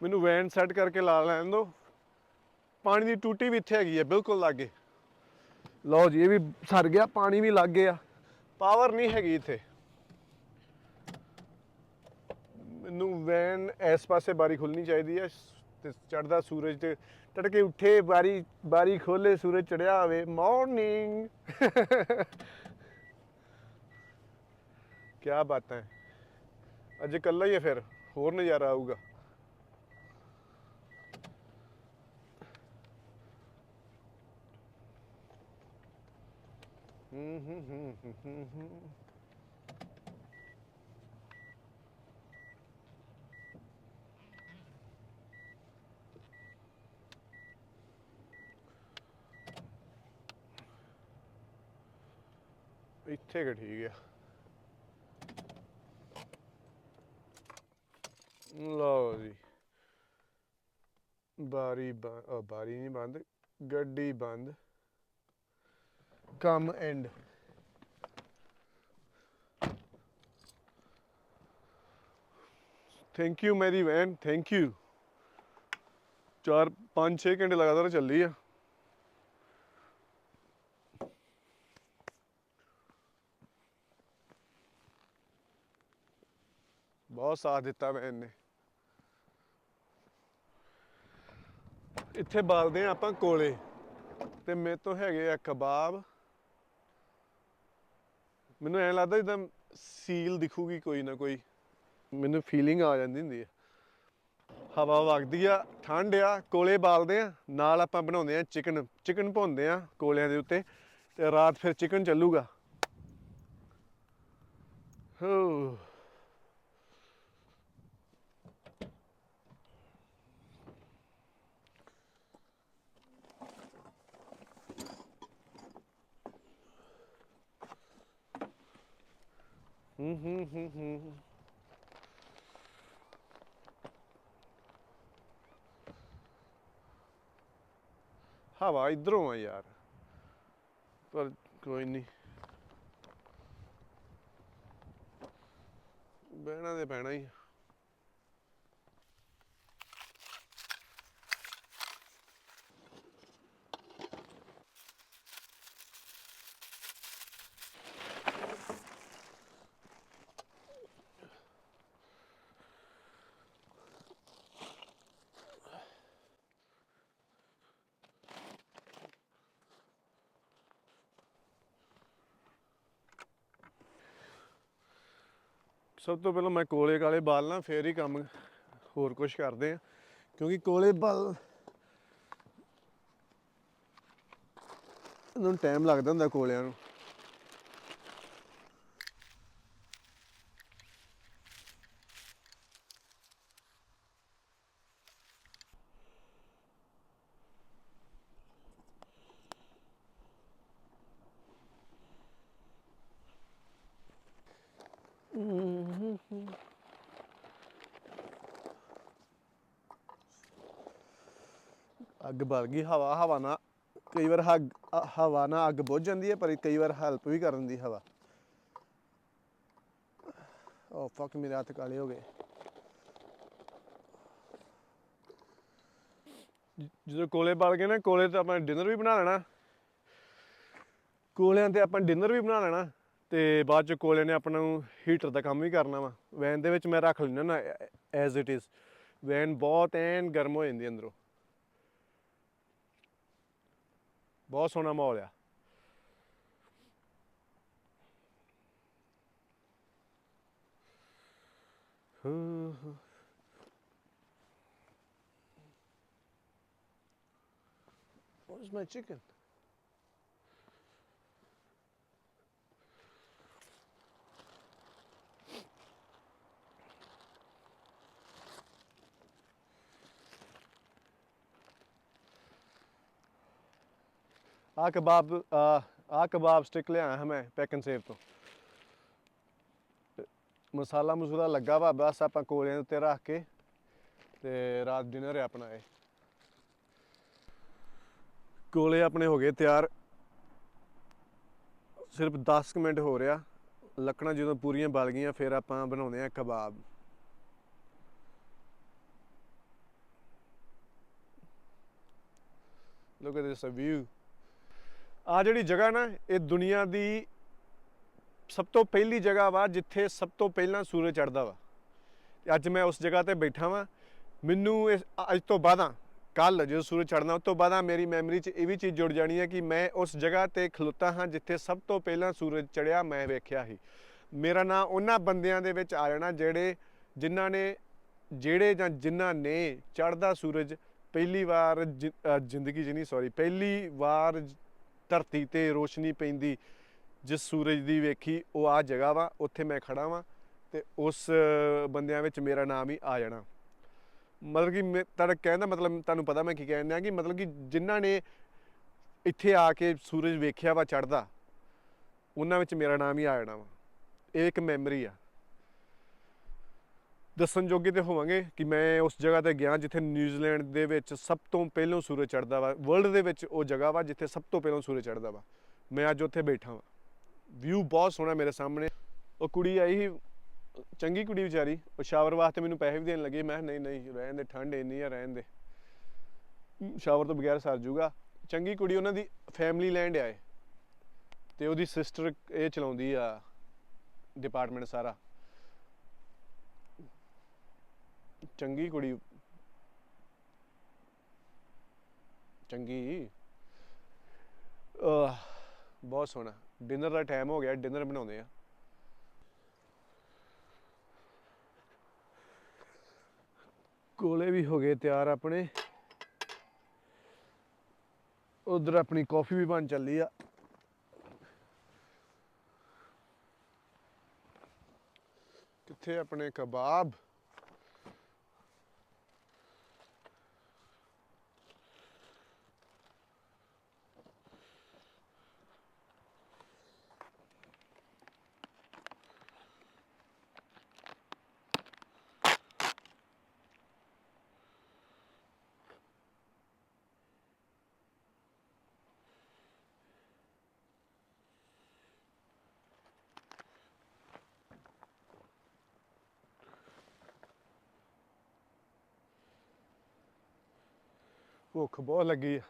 ਮੈਨੂੰ van set ਕਰਕੇ ਲਾ ਲੈਣ ਦਿਓ ਪਾਣੀ ਦੀ ਟੂਟੀ ਵੀ ਇੱਥੇ ਹੈਗੀ ਹੈ ਬਿਲਕੁਲ ਲਾਗੇ। ਲਓ ਜੀ, ਇਹ ਵੀ ਸਰ ਗਿਆ, ਪਾਣੀ ਵੀ ਲੱਗ ਗਿਆ ਪਾਵਰ ਨਹੀਂ ਹੈਗੀ ਇੱਥੇ। ਮੈਨੂੰ ਵੈਨ ਇਸ ਪਾਸੇ ਬਾਰੀ ਖੁੱਲਣੀ ਚਾਹੀਦੀ ਹੈ ਤੇ ਚੜਦਾ ਸੂਰਜ ਤੇ ਤੜਕੇ ਉੱਠੇ, ਬਾਰੀ ਬਾਰੀ ਖੋਲੇ ਸੂਰਜ ਚੜਿਆ ਹੋਵੇ। ਮਾਰਨਿੰਗ ਕੀ ਬਾਤਾਂ। ਅੱਜ ਇਕੱਲਾ ਹੀ ਹੈ ਫਿਰ, ਹੋਰ ਨਜ਼ਾਰਾ ਆਊਗਾ ਹੂੰ ਹੂੰ ਹੂੰ ਹੂੰ ਹੂੰ ਹੂੰ ਇੱਥੇ ਕਿ ਠੀਕ ਆ। ਲਓ ਜੀ। ਬਾਰੀ ਬਾਰੀ ਨਹੀਂ ਬੰਦ ਗੱਡੀ ਬੰਦ। ਕੰਮ ਐਂਡ ਥੈਂਕ ਯੂ ਮੇਰੀ ਵੈਨ ਥੈਂਕ ਯੂ 4 5 6 ਘੰਟੇ ਲਗਾਤਾਰ ਚੱਲੀ ਆ ਬਹੁਤ ਸਾਥ ਦਿੱਤਾ ਵੈਨ ਨੇ ਇੱਥੇ ਬਾਲਦੇ ਆ ਆਪਾਂ ਕੋਲੇ ਤੇ ਮੇਰੇ ਤੋਂ ਹੈਗੇ ਆ ਕਬਾਬ ਮੈਨੂੰ ਐਂ ਲੱਗਦਾ ਜਿੱਦਾਂ ਸੀਲ ਦਿਖੂਗੀ ਕੋਈ ਨਾ ਕੋਈ। ਮੈਨੂੰ ਫੀਲਿੰਗ ਆ ਜਾਂਦੀ ਹੁੰਦੀ ਹੈ ਹਵਾ ਵਗਦੀ ਆ, ਠੰਡ ਆ, ਕੋਲੇ ਬਾਲਦੇ ਆ, ਨਾਲ ਆਪਾਂ ਬਣਾਉਂਦੇ ਆ ਚਿਕਨ ਚਿਕਨ ਭੁੰਨਦੇ ਆ ਕੋਲਿਆਂ ਦੇ ਉੱਤੇ ਤੇ ਰਾਤ ਫਿਰ ਚਿਕਨ ਚੱਲੂਗਾ। ਹੋ। ਹਵਾ ਇਧਰੋਂ ਆ ਯਾਰ ਪਰ ਕੋਈ ਨਹੀਂ ਬਹਿਣਾ ਤੇ ਪੈਣਾ ਹੀ ਸਭ ਤੋਂ ਪਹਿਲਾਂ ਮੈਂ ਕੋਲੇ ਕਾਲੇ ਬਾਲਣਾ ਫੇਰ ਹੀ ਕੰਮ ਹੋਰ ਕੁਝ ਕਰਦੇ ਆ ਕਿਉਂਕਿ ਕੋਲੇ ਬਾਲ ਨੂੰ ਟਾਈਮ ਲੱਗਦਾ ਹੁੰਦਾ ਕੋਲਿਆਂ ਨੂੰ। ਅੱਗ ਬਲ ਗਈ, ਹਵਾ ਹਵਾ ਨਾ ਕਈ ਵਾਰ ਹਵਾ ਨਾਲ ਅੱਗ ਬੁੱਝ ਜਾਂਦੀ ਹੈ, ਪਰ ਕਈ ਵਾਰ ਹੈਲਪ ਵੀ ਕਰ ਦਿੰਦੀ ਹਵਾ। oh, ਓ ਫੱਕ ਮੇਰੇ ਹੱਥ ਕਾਲੇ ਹੋ ਗਏ। ਜਦੋਂ ਕੋਲੇ ਬਲ ਗਏ ਨਾ, ਕੋਲੇ ਤੇ ਆਪਾਂ ਡਿਨਰ ਵੀ ਬਣਾ ਲੈਣਾ। ਕੋਲਿਆਂ ਤੇ ਆਪਾਂ ਡਿਨਰ ਵੀ ਬਣਾ ਲੈਣਾ। ਤੇ ਬਾਅਦ ਚ ਕੋਲੇ ਨੇ ਆਪਣਾ ਨੂੰ ਹੀਟਰ ਦਾ ਕੰਮ ਵੀ ਕਰਨਾ ਵਾ। ਵੈਨ ਦੇ ਵਿੱਚ ਮੈਂ ਰੱਖ ਲੈਣਾ ਨਾ ਐਜ਼ ਇਟ ਇਜ਼ ਵੈਨ ਬਹੁਤ ਐਨ ਗਰਮ ਹੋ ਜਾਂਦੀ ਅੰਦਰੋਂ। ਬਹੁਤ ਸੋਹਣਾ ਮਾਹੌਲ ਆ। Where's my chicken? ਆ ਕਬਾਬ ਆ ਕਬਾਬ ਸਟਿਕ ਲਿਆਇਆ ਹਾਂ ਮੈਂ ਪੈਕਨ ਸੇਵ ਤੋਂ। ਮਸਾਲਾ ਮਸੂਲਾ ਲੱਗਾ ਵਾ, ਬਸ ਆਪਾਂ ਕੋਲਿਆਂ ਦੇ ਉੱਤੇ ਰੱਖ ਕੇ ਤੇ ਰਾਤ ਡਿਨਰ ਹੈ ਆਪਣਾ ਇਹ। ਕੋਲੇ ਆਪਣੇ ਹੋ ਗਏ ਤਿਆਰ। ਸਿਰਫ 10 ਮਿੰਟ ਹੋ ਰਿਹਾ। ਲੱਕੜਾਂ ਜਦੋਂ ਪੂਰੀਆਂ ਬਲ ਗਈਆਂ, ਫਿਰ ਆਪਾਂ ਬਣਾਉਂਦੇ ਆ ਕਬਾਬ। Look at this view. ਆ ਜਿਹੜੀ ਜਗ੍ਹਾ ਨਾ, ਇਹ ਦੁਨੀਆ ਦੀ ਸਭ ਤੋਂ ਪਹਿਲੀ ਜਗ੍ਹਾ ਵਾ ਜਿੱਥੇ ਸਭ ਤੋਂ ਪਹਿਲਾਂ ਸੂਰਜ ਚੜ੍ਹਦਾ ਵਾ। ਅੱਜ ਮੈਂ ਉਸ ਜਗ੍ਹਾ ਤੇ ਬੈਠਾ ਵਾਂ। ਮੈਨੂੰ ਇਸ, ਅੱਜ ਤੋਂ ਬਾਅਦਾਂ ਕੱਲ ਜਦੋਂ ਸੂਰਜ ਚੜ੍ਹਨਾ, ਉਸ ਤੋਂ ਬਾਅਦਾਂ ਮੇਰੀ ਮੈਮਰੀ 'ਚ ਇਹ ਵੀ ਚੀਜ਼ ਜੁੜ ਜਾਣੀ ਹੈ ਕਿ ਮੈਂ ਉਸ ਜਗ੍ਹਾ ਤੇ ਖਲੋਤਾ ਹਾਂ ਜਿੱਥੇ ਸਭ ਤੋਂ ਪਹਿਲਾਂ ਸੂਰਜ ਚੜ੍ਹਿਆ ਮੈਂ ਵੇਖਿਆ ਸੀ। ਮੇਰਾ ਨਾਂ ਉਹਨਾਂ ਬੰਦਿਆਂ ਦੇ ਵਿੱਚ ਆ ਜਾਣਾ ਜਿਹੜੇ, ਜਿਨ੍ਹਾਂ ਨੇ, ਜਿਹੜੇ ਜਾਂ ਜਿਨ੍ਹਾਂ ਨੇ ਚੜ੍ਹਦਾ ਸੂਰਜ ਪਹਿਲੀ ਵਾਰ ਜਿ- ਜ਼ਿੰਦਗੀ 'ਚ ਨਹੀਂ ਸੌਰੀ ਪਹਿਲੀ ਵਾਰ ਧਰਤੀ ਤੇ ਰੋਸ਼ਨੀ ਪੈਂਦੀ, ਜਿਸ ਸੂਰਜ ਦੀ ਵੇਖੀ ਉਹ ਆ ਜਗ੍ਹਾ ਵਾ, ਉੱਥੇ ਮੈਂ ਖੜਾ ਵਾਂ ਤੇ ਉਸ ਬੰਦਿਆਂ ਵਿੱਚ ਮੇਰਾ ਨਾਮ ਹੀ ਆ ਜਾਣਾ। ਮਤਲਬ ਕਿ ਮੈਂ- ਤੁਹਾਡਾ ਕਹਿਣ ਦਾ ਮਤਲਬ ਤੁਹਾਨੂੰ ਪਤਾ ਮੈਂ ਕੀ ਕਹਿਣ ਡਿਆ ਕਿ ਮਤਲਬ ਕਿ ਜਿਨ੍ਹਾਂ ਨੇ ਇੱਥੇ ਆ ਕੇ ਸੂਰਜ ਵੇਖਿਆ ਵਾ ਚੜਦਾ ਉਹਨਾਂ ਵਿੱਚ ਮੇਰਾ ਨਾਮ ਹੀ ਆ ਜਾਣਾ ਵਾ। ਇਹ ਇੱਕ ਮੈਮਰੀ ਆ। ਦੱਸਣ ਜੋਗੇ ਤੇ ਹੋਵਾਂਗੇ ਕਿ ਮੈਂ ਉਸ ਜਗ੍ਹਾ ਤੇ ਗਿਆ ਜਿੱਥੇ ਨਿਊਜ਼ੀਲੈਂਡ ਦੇ ਵਿੱਚ ਸਭ ਤੋਂ ਪਹਿਲਾਂ ਸੂਰਜ ਚੜਦਾ ਵਾ ਵਰਲਡ ਦੇ ਵਿੱਚ ਉਹ ਜਗ੍ਹਾ ਵਾ ਜਿੱਥੇ ਸਭ ਤੋਂ ਪਹਿਲਾਂ ਸੂਰਜ ਚੜਦਾ ਵਾ। ਮੈਂ ਅੱਜ ਉੱਥੇ ਬੈਠਾ ਵਾਂ। ਵਿਊ ਬਹੁਤ ਸੋਹਣਾ ਮੇਰੇ ਸਾਹਮਣੇ। ਉਹ ਕੁੜੀ ਆਈ ਸੀ, ਚੰਗੀ ਕੁੜੀ ਵਿਚਾਰੀ। ਉਹ ਸ਼ਾਵਰ ਵਾਸਤੇ ਮੈਨੂੰ ਪੈਸੇ ਵੀ ਦੇਣ ਲੱਗੇ। ਮੈਂ ਕਿਹਾ, ਨਹੀਂ ਨਹੀਂ, ਰਹਿਣ ਦੇ, ਠੰਡ ਇੰਨੀ ਆ, ਰਹਿਣ ਦੇ। ਸ਼ਾਵਰ ਤੋਂ ਬਗੈਰ ਸਰ ਜੂਗਾ। ਚੰਗੀ ਕੁੜੀ ਉਹਨਾਂ ਦੀ ਫੈਮਿਲੀ ਲੈਂਡ ਆਏ ਤੇ ਉਹਦੀ ਸਿਸਟਰ ਇਹ ਚਲਾਉਂਦੀ ਆ ਡਿਪਾਰਟਮੈਂਟ ਸਾਰਾ। ਚੰਗੀ ਕੁੜੀ। ਚੰਗੀ? ਬਹੁਤ ਸੋਹਣਾ। ਡਿਨਰ ਦਾ ਟਾਈਮ ਹੋ ਗਿਆ ਡਿਨਰ ਬਣਾਉਂਦੇ ਆ। ਕੋਲੇ ਵੀ ਹੋ ਗਏ ਤਿਆਰ ਆਪਣੇ। ਉਧਰ ਆਪਣੀ ਕਾਫੀ ਵੀ ਬਣ ਚੱਲੀ ਆ। ਕਿੱਥੇ ਆਪਣੇ ਕਬਾਬ? ਭੁੱਖ ਬਹੁਤ ਲੱਗੀ ਆ।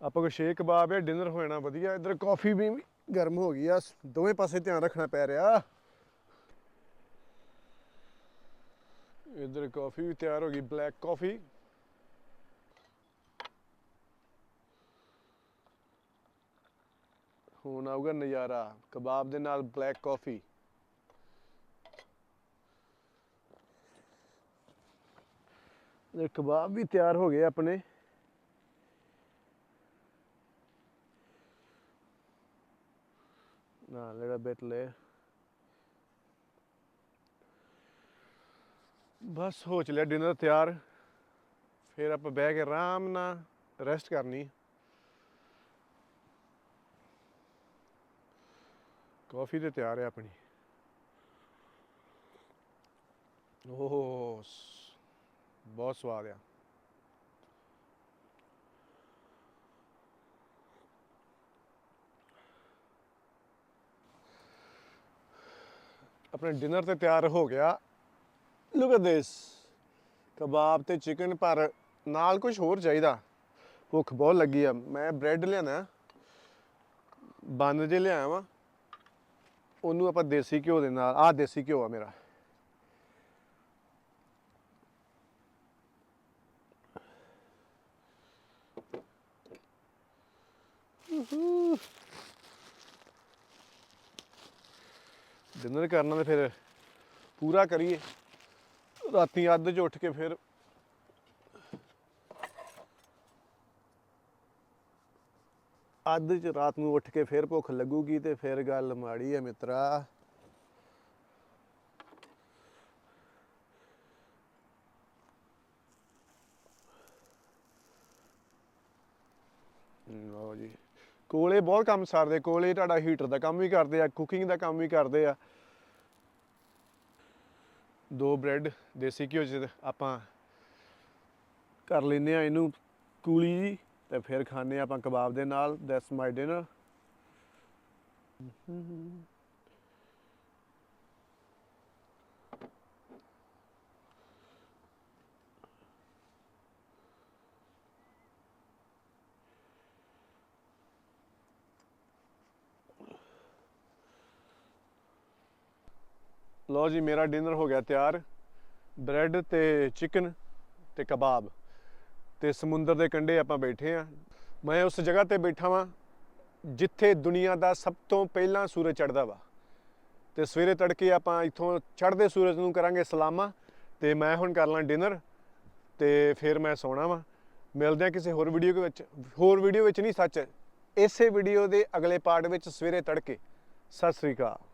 ਆਪਾਂ ਕੋ ਸ਼ੇਕ ਕਬਾਬ ਹੈ ਡਿਨਰ ਹੋ ਜਾਣਾ ਵਧੀਆ। ਇੱਧਰ ਕਾਫੀ ਵੀ ਗਰਮ ਹੋ ਗਈ ਆ। ਦੋਵੇਂ ਪਾਸੇ ਧਿਆਨ ਰੱਖਣਾ ਪੈ ਰਿਹਾ। ਇੱਧਰ ਕਾਫੀ ਵੀ ਤਿਆਰ ਹੋ ਗਈ ਬਲੈਕ ਕਾਫੀ ਹੁਣ ਆਊਗਾ ਨਜ਼ਾਰਾ ਕਬਾਬ ਦੇ ਨਾਲ ਬਲੈਕ ਕਾਫੀ ਇਹ ਕਬਾਬ ਵੀ ਤਿਆਰ ਹੋ ਗਏ ਆਪਣੇ। ਨਾ little bit layer ਬਸ ਹੋ ਚਲਿਆ ਡਿਨਰ ਤਿਆਰ। ਫਿਰ ਆਪਾਂ ਬਹਿ ਕੇ ਆਰਾਮ ਨਾਲ ਰੈਸਟ ਕਰਨੀ। ਕਾਫੀ ਤੇ ਤਿਆਰ ਹੈ ਆਪਣੀ। ਓਹ ਬਹੁਤ ਸਵਾਦ ਆ। ਆਪਣੇ ਡਿਨਰ ਤੇ ਤਿਆਰ ਹੋ ਗਿਆ। ਲੁੱਕ ਐਟ ਦਿਸ ਕਬਾਬ ਤੇ ਚਿਕਨ ਪਰ ਨਾਲ ਕੁਝ ਹੋਰ ਚਾਹੀਦਾ। ਭੁੱਖ ਬਹੁਤ ਲੱਗੀ ਆ। ਮੈਂ ਬ੍ਰੈਡ ਲਿਆਣਾ ਬੰਦ ਜੇ ਲਿਆਇਆ ਵਾ। ਉਹਨੂੰ ਆਪਾਂ ਦੇਸੀ ਘਿਓ ਦੇ ਨਾਲ। ਆਹ ਦੇਸੀ ਘਿਓ ਆ ਮੇਰਾ। ਡਿਨਰ ਕਰਨਾ ਤੇ ਫਿਰ ਪੂਰਾ ਕਰੀਏ। ਰਾਤੀ ਅੱਧ ਚ ਉੱਠ ਕੇ ਫਿਰ ਅੱਧ ਚ ਰਾਤ ਨੂੰ ਉੱਠ ਕੇ ਫਿਰ ਭੁੱਖ ਲੱਗੂਗੀ ਤੇ ਫਿਰ ਗੱਲ ਮਾੜੀ ਹੈ ਮਿੱਤਰਾ ਲਓ ਜੀ ਕੋਲੇ ਬਹੁਤ ਕੰਮ ਸਰਦੇ, ਕੋਲੇ ਤੁਹਾਡਾ ਹੀਟਰ ਦਾ ਕੰਮ ਵੀ ਕਰਦੇ ਆ ਕੁਕਿੰਗ ਦਾ ਕੰਮ ਵੀ ਕਰਦੇ ਆ। ਦੋ ਬ੍ਰੈਡ ਦੇਸੀ ਘਿਓ ਚ ਆਪਾਂ ਕਰ ਲੈਨੇ ਆ ਇਹਨੂੰ ਕੂਲੀ ਜੀ ਤੇ ਫਿਰ ਖਾਣੇ ਆਪਾਂ ਕਬਾਬ ਦੇ ਨਾਲ ਦੈਟਸ ਮਾਈ ਡਿਨਰ ਲਓ ਜੀ, ਮੇਰਾ ਡਿਨਰ ਹੋ ਗਿਆ ਤਿਆਰ। ਬ੍ਰੈਡ ਤੇ ਚਿਕਨ ਤੇ ਕਬਾਬ ਤੇ ਸਮੁੰਦਰ ਦੇ ਕੰਢੇ ਆਪਾਂ ਬੈਠੇ ਆ। ਮੈਂ ਉਸ ਜਗ੍ਹਾ ਤੇ ਬੈਠਾ ਵਾਂ, ਜਿੱਥੇ ਦੁਨੀਆ ਦਾ ਸਭ ਤੋਂ ਪਹਿਲਾਂ ਸੂਰਜ ਚੜ੍ਹਦਾ ਵਾ। ਤੇ ਸਵੇਰੇ ਤੜਕੇ ਆਪਾਂ ਇੱਥੋਂ ਚੜ੍ਹਦੇ ਸੂਰਜ ਨੂੰ ਕਰਾਂਗੇ ਸਲਾਮਾ। ਤੇ ਮੈਂ ਹੁਣ ਕਰ ਲਾਂ ਡਿਨਰ ਤੇ ਫਿਰ ਮੈਂ ਸੌਣਾ ਵਾਂ। ਮਿਲਦੇ ਆ ਕਿਸੇ ਹੋਰ ਵੀਡੀਓ ਵਿੱਚ। ਹੋਰ ਵੀਡੀਓ ਵਿੱਚ ਨਹੀਂ, ਸੱਚ। ਇਸੇ ਵੀਡੀਓ ਦੇ ਅਗਲੇ ਪਾਰਟ ਵਿੱਚ ਸਵੇਰੇ ਤੜਕੇ। ਸਤਿ ਸ੍ਰੀ ਅਕਾਲ।